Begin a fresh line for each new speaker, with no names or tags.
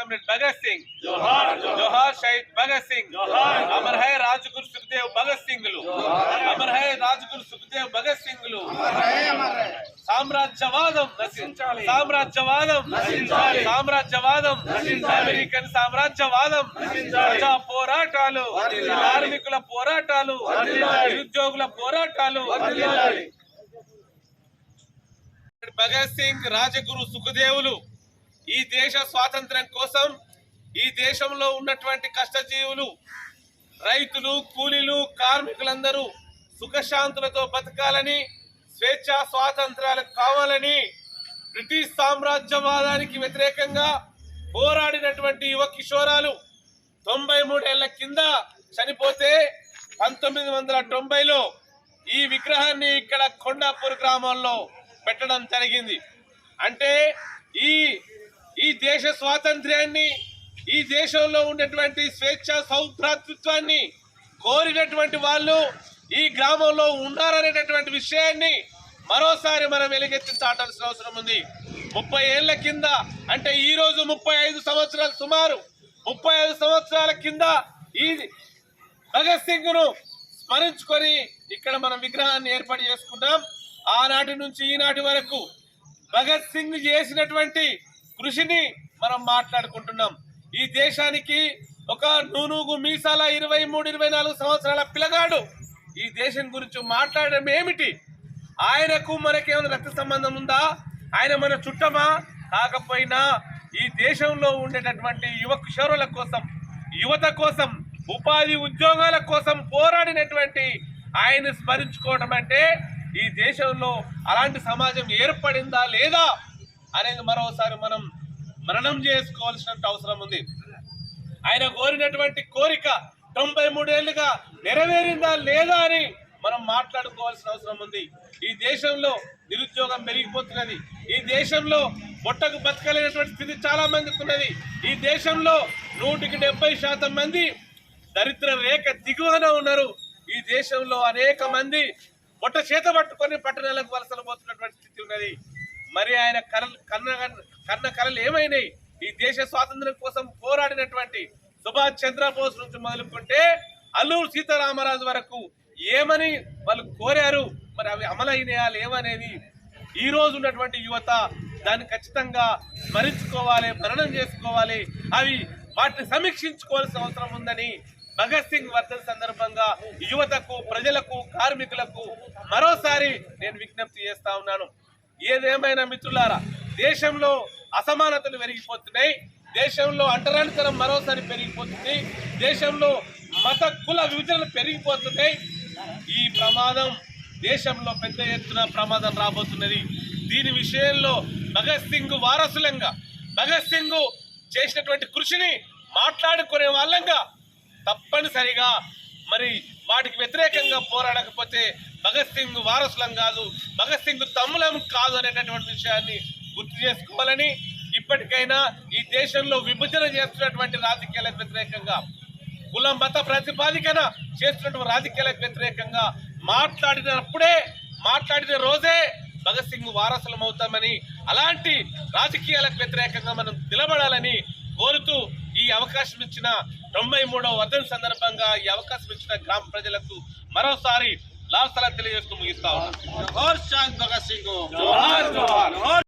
Comrade
Bhagat Singh. జోహార్ షహీద్
భగత్
సింగ్. అమర్ హై రాజగురు సుఖదేవ్ భగత్ సింగ్లు అమర్ హై రాజగురు సుఖదేవ్ భగత్ సింగ్లు. సామ్రాజ్యవాదం నశించాలి. సామ్రాజ్యవాదం
నశించాలి.
సామ్రాజ్యవాదం అమెరికన్ సామ్రాజ్యవాదం ప్రజా పోరాటాలు కార్మికుల పోరాటాలు నిరుద్యోగుల పోరాటాలు. భగత్ సింగ్ రాజగురు సుఖదేవులు. ఈ దేశ స్వాతంత్ర్యం కోసం ఈ దేశంలో ఉన్నటువంటి కష్టజీవులు రైతులు కూలీలు కార్మికులందరూ సుఖశాంతులతో బతకాలని స్వేచ్ఛ స్వాతంత్రాలు కావాలని బ్రిటిష్ సామ్రాజ్యవాదానికి వ్యతిరేకంగా పోరాడినటువంటి యువ కిషోరాలు తొంభై మూడేళ్ళ కింద చనిపోతే పంతొమ్మిది వందల తొంభైలో ఈ విగ్రహాన్ని ఇక్కడ కొండాపూర్ గ్రామంలో పెట్టడం జరిగింది. అంటే ఈ ఈ దేశ స్వాతంత్ర్యాన్ని ఈ దేశంలో ఉన్నటువంటి స్వేచ్ఛ సౌభ్రాతృత్వాన్ని కోరినటువంటి వాళ్ళు ఈ గ్రామంలో ఉన్నారనేటటువంటి విషయాన్ని మరోసారి మనం వెలుగెత్తి చాటాల్సిన అవసరం ఉంది. ముప్పై ఏళ్ళ కింద అంటే ఈ రోజు ముప్పై ఐదు సంవత్సరాలు సుమారు ముప్పై ఐదు సంవత్సరాల కింద ఈ భగత్ సింగ్ను స్మరించుకొని ఇక్కడ మనం విగ్రహాన్ని ఏర్పాటు చేసుకున్నాం ఆనాటి నుంచి ఈనాటి వరకు భగత్ సింగ్ చేసినటువంటి కృషిని మనం మాట్లాడుకుంటున్నాం. ఈ దేశానికి ఒక నూనూగు మీసాల ఇరవై మూడు ఇరవై నాలుగు సంవత్సరాల పిల్లగాడు ఈ దేశం గురించి మాట్లాడడం ఏమిటి? ఆయనకు మనకేమైనా రక్త సంబంధం ఉందా? ఆయన మన చుట్టమా? కాకపోయినా ఈ దేశంలో ఉండేటటువంటి యువ కిషోరుల కోసం యువత కోసం ఉపాధి ఉద్యోగాల కోసం పోరాడినటువంటి ఆయన స్మరించుకోవడం అంటే ఈ దేశంలో అలాంటి సమాజం ఏర్పడిందా లేదా? అనేది మరోసారి మనం మరణం చేసుకోవాల్సిన అవసరం ఉంది. ఆయన కోరినటువంటి కోరిక తొంభై మూడేళ్ళుగా నెరవేరిందా లేదా అని మనం మాట్లాడుకోవాల్సిన అవసరం ఉంది. ఈ దేశంలో నిరుద్యోగం పెరిగిపోతున్నది. ఈ దేశంలో బొట్టకు బతకలేనటువంటి స్థితి చాలా మందికి ఉన్నది. ఈ దేశంలో నూటికి డెబ్బై శాతం మంది దరిద్ర రేఖ దిగువన ఉన్నారు. ఈ దేశంలో అనేక మంది బొట్ట చేత పట్టుకొని పట్టణాలకు వలసలు పోతున్నటువంటి స్థితి ఉన్నది. మరి ఆయన కల కన్న కన్న కళలు ఏమైనాయి? ఈ దేశ స్వాతంత్ర్యం కోసం పోరాడినటువంటి సుభాష్ చంద్రబోస్ నుంచి మొదలుకుంటే అల్లూరు సీతారామరాజు వరకు ఏమని వాళ్ళు కోరారు? మరి అవి అమలైనయా లేవనేది ఈ రోజు ఉన్నటువంటి యువత దాన్ని ఖచ్చితంగా స్మరించుకోవాలి మరణం చేసుకోవాలి. అవి వాటిని సమీక్షించుకోవాల్సిన అవసరం ఉందని భగత్ సింగ్ వర్ధన్ సందర్భంగా యువతకు ప్రజలకు కార్మికులకు మరోసారి నేను విజ్ఞప్తి చేస్తా ఉన్నాను. ఏదేమైనా మిత్రులారా దేశంలో అసమానతలు పెరిగిపోతున్నాయి దేశంలో అంటరానితనం మరోసారి పెరిగిపోతుంది దేశంలో మత కుల విభజనలు పెరిగిపోతున్నాయి. ఈ ప్రమాదం దేశంలో పెద్ద ఎత్తున ప్రమాదం రాబోతున్నది. దీని విషయంలో భగత్ సింగ్ వారసులంగా భగత్ సింగ్ చేసినటువంటి కృషిని మాట్లాడుకునే వాళ్ళంగా తప్పనిసరిగా మరి వాటికి వ్యతిరేకంగా పోరాడకపోతే భగత్ సింగ్ వారసులం కాదు భగత్ సింగ్ తమ్ములం కాదు అనేటటువంటి విషయాన్ని గుర్తు చేసుకోవాలని ఇప్పటికైనా ఈ దేశంలో విభజన చేస్తున్నటువంటి రాజకీయాలకు వ్యతిరేకంగా కుల మత ప్రతిపాదికన చేస్తున్నటువంటి రాజకీయాలకు వ్యతిరేకంగా మాట్లాడినప్పుడే మాట్లాడిన రోజే భగత్ సింగ్ వారసులం అవుతామని అలాంటి రాజకీయాలకు వ్యతిరేకంగా మనం నిలబడాలని కోరుతూ ఈ అవకాశం ఇచ్చిన తొంభై మూడవ వర్ధన సందర్భంగా ఈ అవకాశం ఇచ్చిన గ్రామ ప్రజలకు మరోసారి లాల్ సలా తెలియజేస్తూ ముగిస్తా
ఉన్నాం.
భగత్ సింగ్